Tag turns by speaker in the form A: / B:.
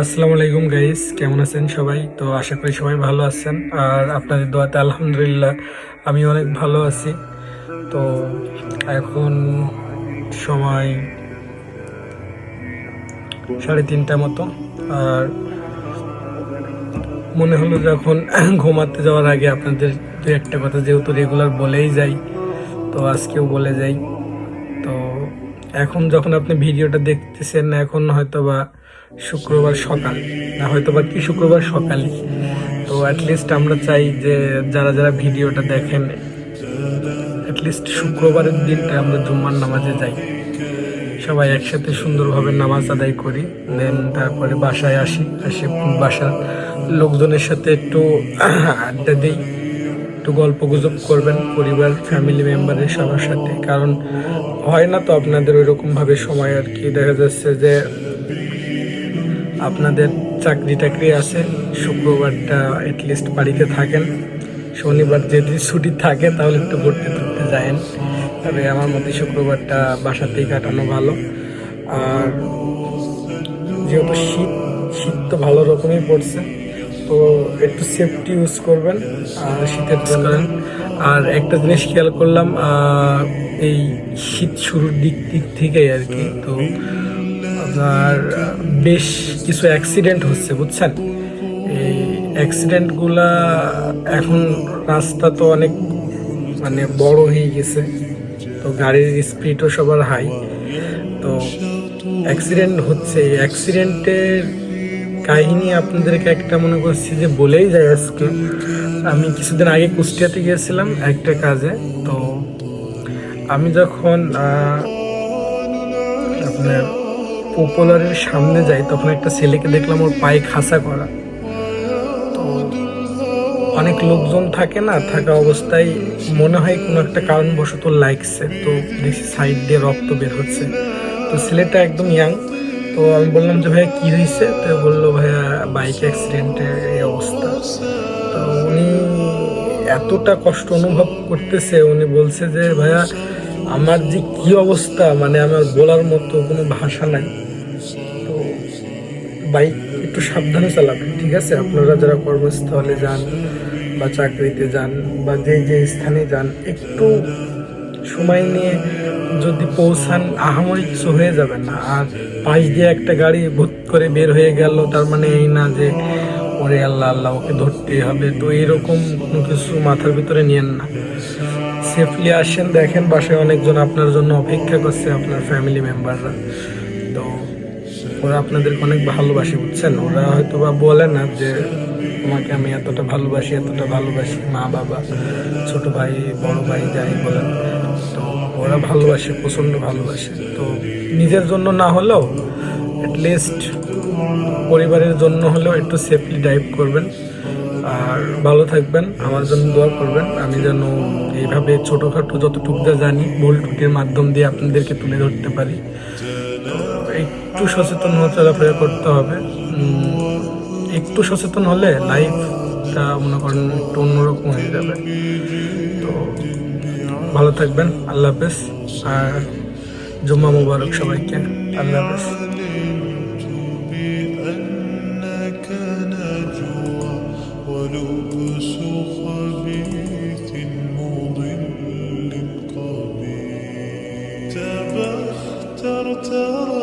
A: আসসালামু আলাইকুম গাইস কেমন আছেন সবাই? তো আশা করি সবাই ভালো আছেন। আর আপনাদের দোয়াতে আলহামদুলিল্লাহ আমি অনেক ভালো আছি। তো এখন সময় সাড়ে তিনটা মতো। আর মনে হলো যখন ঘুমাতে যাওয়ার আগে আপনাদের দু একটা কথা যেহেতু রেগুলার বলেই যাই, তো আজকেও বলে যাই। এখন যখন আপনি ভিডিওটা দেখতেছেন, এখন হয়তো বা শুক্রবার সকাল, না হয়তো বা কি শুক্রবার সকালে তো অ্যাটলিস্ট আমরা চাই যে যারা যারা ভিডিওটা দেখেন অ্যাটলিস্ট শুক্রবারের দিনটা আমরা জুম্মার নামাজে যাই। সবাই একসাথে সুন্দরভাবে নামাজ আদায় করি দেন তারপরে বাসায় আসি, আসে বাসার লোকজনের সাথে একটু আড্ডা দিই। একটু গল্প গুজব করবেন পরিবার ফ্যামিলি মেম্বারের সবার সাথে। কারণ হয় না তো আপনাদের ওইরকমভাবে সময় আর কি। দেখা যাচ্ছে যে আপনাদের চাকরি টাকরি আছে, শুক্রবারটা অ্যাটলিস্ট বাড়িতে থাকেন। শনিবার যদি ছুটি থাকে তাহলে একটু ঘুরতে টুরতে যায়েন। তবে আমার মতে শুক্রবারটা বাসাতেই কাটানো ভালো। আর যেহেতু শীত শীত তো ভালো রকমই পড়ছে। তো একটু সেফটি ইউজ করবেন শীতের জন্য। আর একটা জিনিস খেয়াল করলাম এই শীত শুরুর দিক দিক থেকেই আর কি, তো আপনার বেশ কিছু অ্যাক্সিডেন্ট হচ্ছে, বুঝছেন? এই অ্যাক্সিডেন্টগুলা এখন রাস্তা তো অনেক মানে বড় হয়ে গেছে, তো গাড়ির স্পিডও সবার হাই তো অ্যাক্সিডেন্ট হচ্ছে। অ্যাক্সিডেন্টের কাহিনী আপনাদেরকে একটা মনে করছি যে বলেই যায় আজকে। আমি কিছুদিন আগে কুষ্টিয়াতে গিয়েছিলাম একটা কাজে, তো আমি যখন আপনার পপুলারের সামনে যাই, তখন একটা ছেলেকে দেখলাম ওর পায়ে খাসা করা। তো অনেক লোকজন থাকে না, থাকা অবস্থায় মনে হয় কোনো একটা কারণবশত লাগছে, তো দেখছি সাইড দিয়ে রক্ত বের হচ্ছে। তো ছেলেটা একদম ইয়াং তো আমি বললাম যে, ভাইয়া, কি হয়েছে তো বলল, ভাইয়া, বাইক অ্যাক্সিডেন্টের এই অবস্থা। তো উনি এতটা কষ্ট অনুভব করতেছে, উনি বলছে যে, ভাইয়া, আমার যে কি অবস্থা মানে আমার বলার মতো কোনো ভাষা নাই। তো বাইক একটু সাবধানে চালাবেন, ঠিক আছে? আপনারা যারা কর্মস্থলে যান বা চাকরিতে যান বা যে যে স্থানে যান, একটু সময় নিয়ে যদি পৌঁছান, আহামরি কিছু হয়ে যাবে না। আর পাশ দিয়ে একটা গাড়ি ভূত করে বের হয়ে গেল, তার মানে এই না যে, ওরে আল্লাহ আল্লাহ, ওকে ধরতে হবে। তো এরকম কোনো কিছু মাথার ভিতরে নিয়েন না। সেফলি আসেন, দেখেন বাসায় অনেকজন আপনার জন্য অপেক্ষা করছে, আপনার ফ্যামিলি মেম্বাররা তো ওরা আপনাদেরকে অনেক ভালোবাসে, বুঝছেন? ওরা হয়তো বা বলে না যে তোমাকে আমি এতটা ভালোবাসি এতটা ভালোবাসি, মা, বাবা, ছোট ভাই, বড় ভাই, যাই বলেন। তো ওরা ভালোবাসে প্রচণ্ড ভালোবাসে। তো নিজের জন্য না হলেও অ্যাটলিস্ট পরিবারের জন্য হলেও একটু সেফলি ড্রাইভ করবেন। আর ভালো থাকবেন, আমার জন্য দোয়া করবেন। আমি যেন এইভাবে ছোটোখাটো যতটুকু যা জানি, ভুল টুটির মাধ্যম দিয়ে আপনাদেরকে তুলে ধরতে পারি। একটু সচেতন চলাফেরা করতে হবে। একটু সচেতন হলে লাইফটা মনে করেন একটু অন্যরকম হয়ে যাবে তো ভালো থাকবেন আল্লাহ হাফেজ আর জুম্মা মুবারক সবাইকে আল্লাহ হাফেজ
B: بأنك نجوى ولبس خبيث مضل قبيح تبختر ترجل بصوت